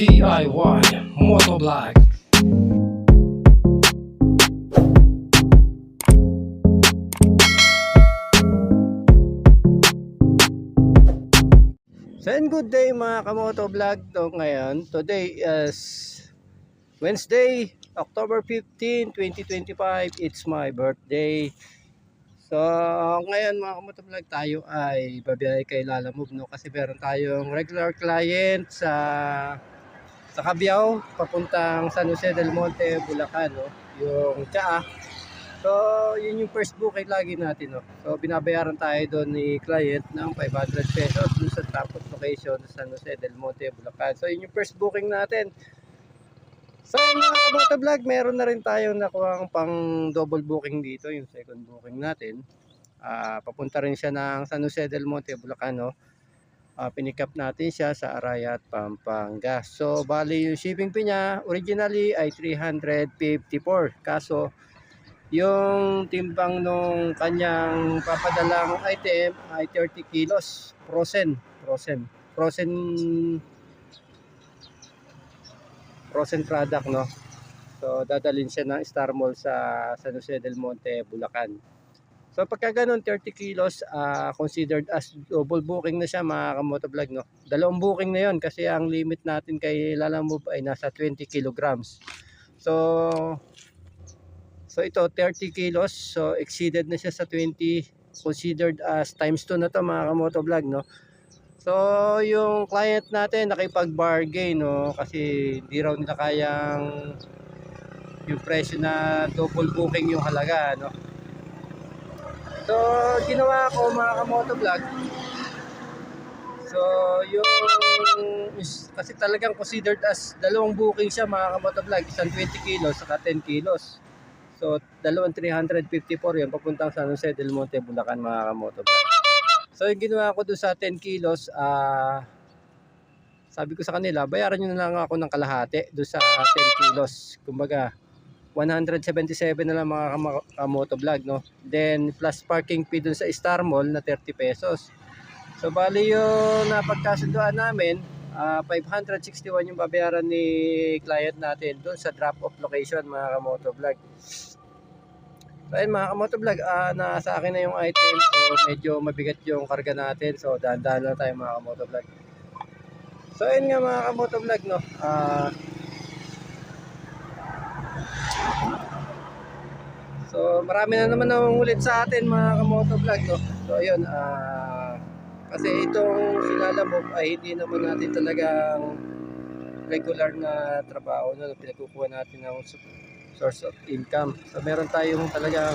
DIY Motovlog So and good day mga kamoto vlog to ngayon. Today is Wednesday, October 15, 2025. It's my birthday. So ngayon mga kamoto vlog tayo ay babiyahe kay Lala Move no kasi meron tayong regular client sa sa Cabiao papuntang San Jose del Monte, Bulacan no. Yung tsaa. So, yun yung first booking lagi natin, no? So, binabayaran tayo doon ni client ng 500 pesos dun sa tapos location sa San Jose del Monte, Bulacan. So, yun yung first booking natin. So, yun mga kabata vlog, meron na rin tayong nakuha pang double booking dito, yung second booking natin. Ah, papunta rin siya ng San Jose del Monte, Bulacan, no? Ah, pinikap natin siya sa Arayat, Pampanga. So, bali yung shipping fee niya, originally ay 354. Kaso, yung timbang nung kanyang papadalang item ay 30 kilos. Frozen. Frozen. Frozen frozen product, no? So, dadalhin siya ng Star Mall sa San Jose del Monte, Bulacan. So, pagka ganun, 30 kilos, ah, considered as double booking na siya, mga kamotovlog, no? Dalawang booking na yon kasi ang limit natin kay Lalamove ay nasa 20 kilograms. So, So ito 30 kilos. So exceeded na siya sa 20 considered as times 2 na to mga kamoto vlog no. So yung client natin nakipag-bargain no kasi hindi raw nila kayang yung presyo na double booking yung halaga no. So ginawa ko mga kamoto vlog So yung kasi talagang considered as dalawang booking siya mga kamoto vlog isang 20 kilos saka 10 kilos. So, dalawang 354 yun, papuntang San Jose del Monte, Bulacan, mga kamoto vlog. So, yung ginawa ko doon sa 10 kilos, ah, sabi ko sa kanila, bayaran nyo na lang ako ng kalahati doon sa 10 kilos. Kumbaga, 177 na lang mga kama- kamoto vlog, no? Then, plus parking fee doon sa Star Mall na 30 pesos. So, bali yung napagkasunduan namin, ah, 561 yung babayaran ni client natin doon sa drop-off location, mga kamoto vlog. So ayun mga kamotovlog, ah nasa akin na yung item. So medyo mabigat yung karga natin. So dahan-dahan lang tayo mga kamotovlog. So ayun nga mga kamotovlog no. Ah So marami na naman nangungulit sa atin mga kamotovlog no. So ayun ah kasi itong silalamog ay hindi naman natin talagang regular na trabaho no, pinagkukuha natin ng source of income. So meron tayong talagang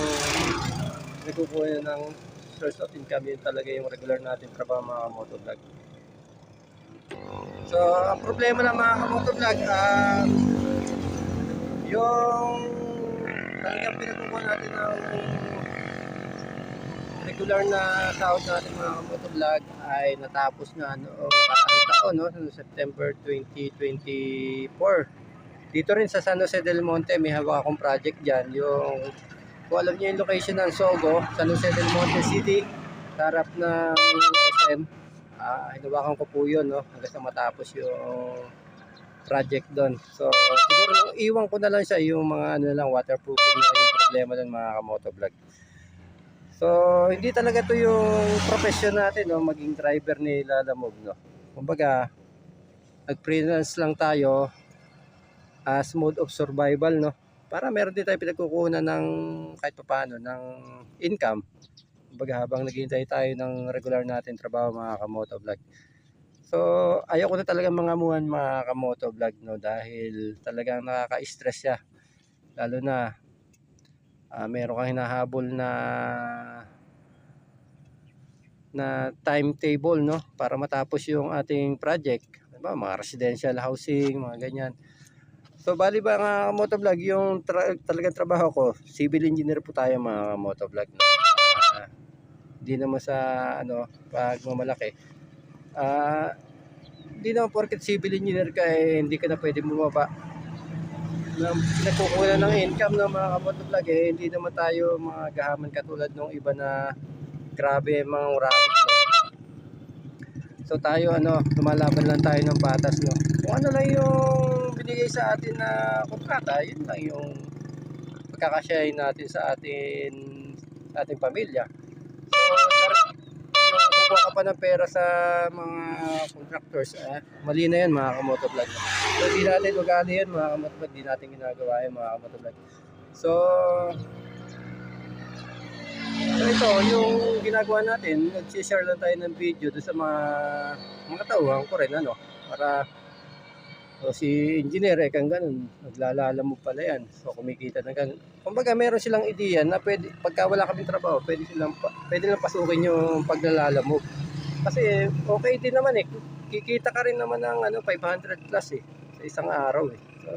nagkukuha ng source of income yun talaga yung regular natin trabaho mga motovlog. So ang problema ng mga motovlog ah yung talagang pinagkukuha natin ng regular na sahod natin mga motovlog ay natapos na noong nakaraang taon no, noong September 2024 dito rin sa San Jose del Monte may hawak akong project dyan. Yung kung alam niyo yung location ng Sogo San Jose del Monte City sa harap ng SM ah hinawakan ko po yun no hanggang sa matapos yung project doon. So siguro iwan ko na lang siya yung mga ano lang waterproofing na yung problema ng mga kamotovlog. So hindi talaga to yung profession natin no maging driver ni Lalamove no. Kumbaga nag-freelance lang tayo as mode of survival no. Para meron din tayo pinagkukunan ng kahit papaano ng income. Kumbaga habang naghihintay tayo ng regular natin trabaho mga kamoto vlog so ayaw ko na talaga mga muhan mga kamoto vlog no dahil talagang nakaka-stress siya lalo na ah, meron kang hinahabol na na timetable no para matapos yung ating project diba? mga residential housing mga ganyan So bali ba mga motovlog yung tra- talagang trabaho ko, civil engineer po tayo mga motovlog. Ah, Hindi naman sa ano pag mamalaki. Ah, hindi naman porket civil engineer ka eh, hindi ka na pwede bumaba. Na nakukuha ng income ng mga motovlog eh, hindi naman tayo mga gahaman katulad ng iba na grabe mga urakot. no? So tayo ano, lumalaban lang tayo ng patas no. Kung ano lang yung binigay sa atin na kontrata, yun lang yung pagkakasyahin natin sa atin ating pamilya. Kukuha ka pa ng pera sa mga contractors, eh, mali na yan mga kamotovlog. So, di natin ugali yan mga kamotovlog, di natin ginagawa yan mga kamotovlog. So, so ito, yung ginagawa natin, nag-share lang tayo ng video doon sa mga mga tauhan ko rin, ano, para So, si engineer eh, kang ganun, naglalala mo pala yan. So, kumikita na ganun. Kumbaga, meron silang ideya na pwede, pagka wala kaming trabaho, pwede silang, pwede lang pasukin yung paglalala mo. Kasi, okay din naman eh. Kikita ka rin naman ng ano, 500 plus eh, sa isang araw eh. So,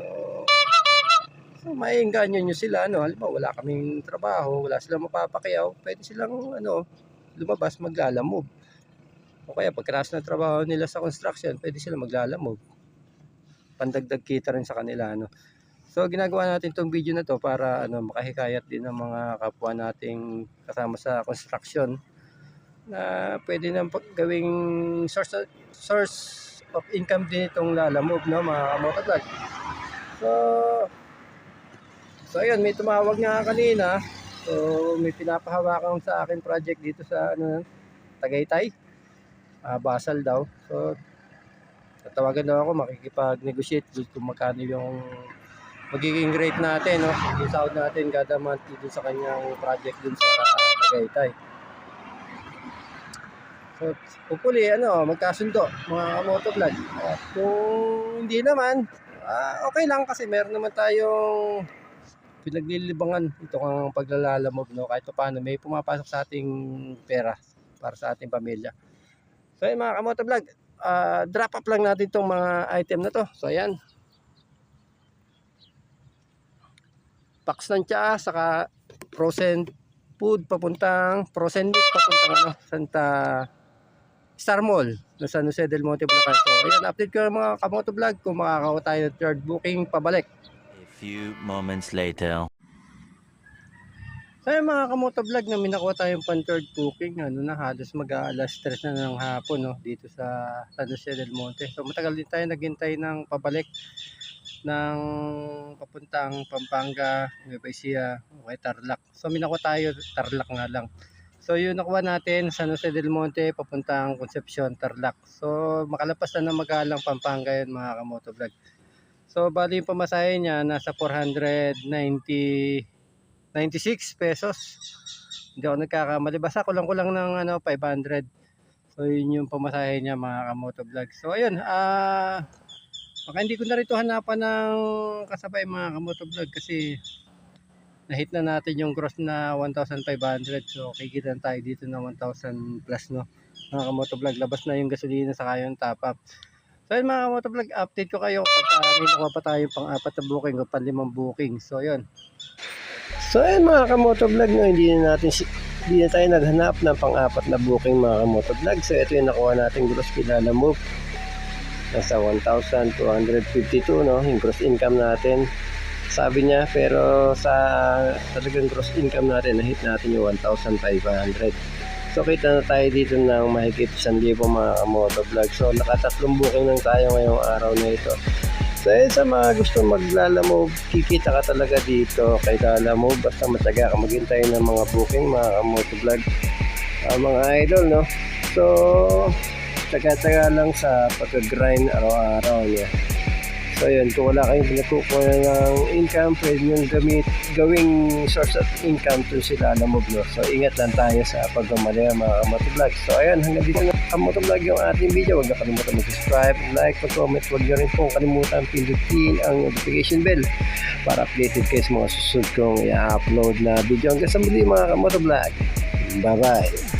so maiinganyo nyo sila, ano, halimbawa, wala kaming trabaho, wala silang mapapakyaw, pwede silang, ano, lumabas, maglalamove. O kaya, pagkatapos ng trabaho nila sa construction, pwede sila maglalamove pandagdag kita rin sa kanila ano. So ginagawa natin tong video na to para ano makahikayat din ng mga kapwa nating kasama sa construction na pwede nang gawing source of, source of income din itong lalamove no mga kamotoblog. So So ayun, may tumawag nga kanina. So may pinapahawakan sa akin project dito sa ano Tagaytay. Ah, Basal daw. So tatawagan daw ako makikipag-negotiate kung magkano yung magiging rate natin no? Yung sahod natin kada month dun sa kanyang project dun sa Tagaytay. So hopefully ano magkasundo mga motovlog at kung hindi naman ah, okay lang kasi meron naman tayong pinaglilibangan. Ito kang paglalalamog no? Kahit pa paano may pumapasok sa ating pera para sa ating pamilya. So yun mga kamotovlog ah, drop up lang natin itong mga item na to. So ayan. Packs ng tsaa, saka frozen food papuntang frozen meat papuntang ano, Santa Star Mall na San Jose del Monte Bulacan. So ayan, update ko mga kamoto vlog kung makakawa tayo ng third booking pabalik. A few moments later. Yung mga kamoto vlog na minakuha tayong pan third booking, ano na halos mag alas 3 na ng hapon no, dito sa San Jose del Monte. So matagal din tayo naghintay ng pabalik ng papuntang Pampanga, Nueva Ecija, o kay Tarlac. So minakuha tayo Tarlac nga lang. So yung nakuha natin San Jose del Monte papuntang Concepcion, Tarlac. So makalapas na ng Magalang, Pampanga yun mga kamoto vlog. So bali yung pamasahe niya nasa 490 96 pesos. Hindi ako nagkakamali. Basta kulang-kulang ng ano, 500. So, yun yung pamasahe niya mga kamoto vlog. So, ayun. Ah, baka hindi ko na rito hanapan ng kasabay mga kamoto vlog kasi na-hit na natin yung gross na 1,500. So, kikita na tayo dito na 1,000 plus, no? Mga kamoto vlog. Labas na yung gasolina sa yung top up. So, ayun mga kamoto vlog. Update ko kayo pagka may nakuha pa tayo pang apat na booking o pang limang booking. So, ayun. So ayun mga kamotovlog no, hindi na natin hindi na tayo naghanap ng pang-apat na booking mga kamotovlog. So ito yung nakuha nating gross kilala move. Nasa 1,252 no, yung gross income natin. Sabi niya pero sa talagang gross income natin na-hit natin yung 1,500. So kita na tayo dito ng mahigit 1,000 mga kamotovlog. So nakatatlong booking lang tayo ngayong araw na ito. So yun sa mga gusto maglalamove, kikita ka talaga dito kay Lalamove basta matyaga ka maghintay ng mga booking, mga kamotovlog, uh, mga idol, no? So, tsaga-tsaga lang sa pag-grind araw-araw niya. So yun, kung wala kayong pinagkukuha ng income, pwede nyo gamit, gawing source of income to si Lalamove, no? So ingat lang tayo sa pagmamali mga kamotovlog. So ayun, hanggang dito na kamotovlog yung ating video. Huwag na kalimutan mag-subscribe, like, mag-comment. Huwag nyo rin pong kalimutan pindutin ang notification bell para updated kayo sa mga susunod kong i-upload na video. Hanggang sa muli mga kamotovlog. Bye-bye.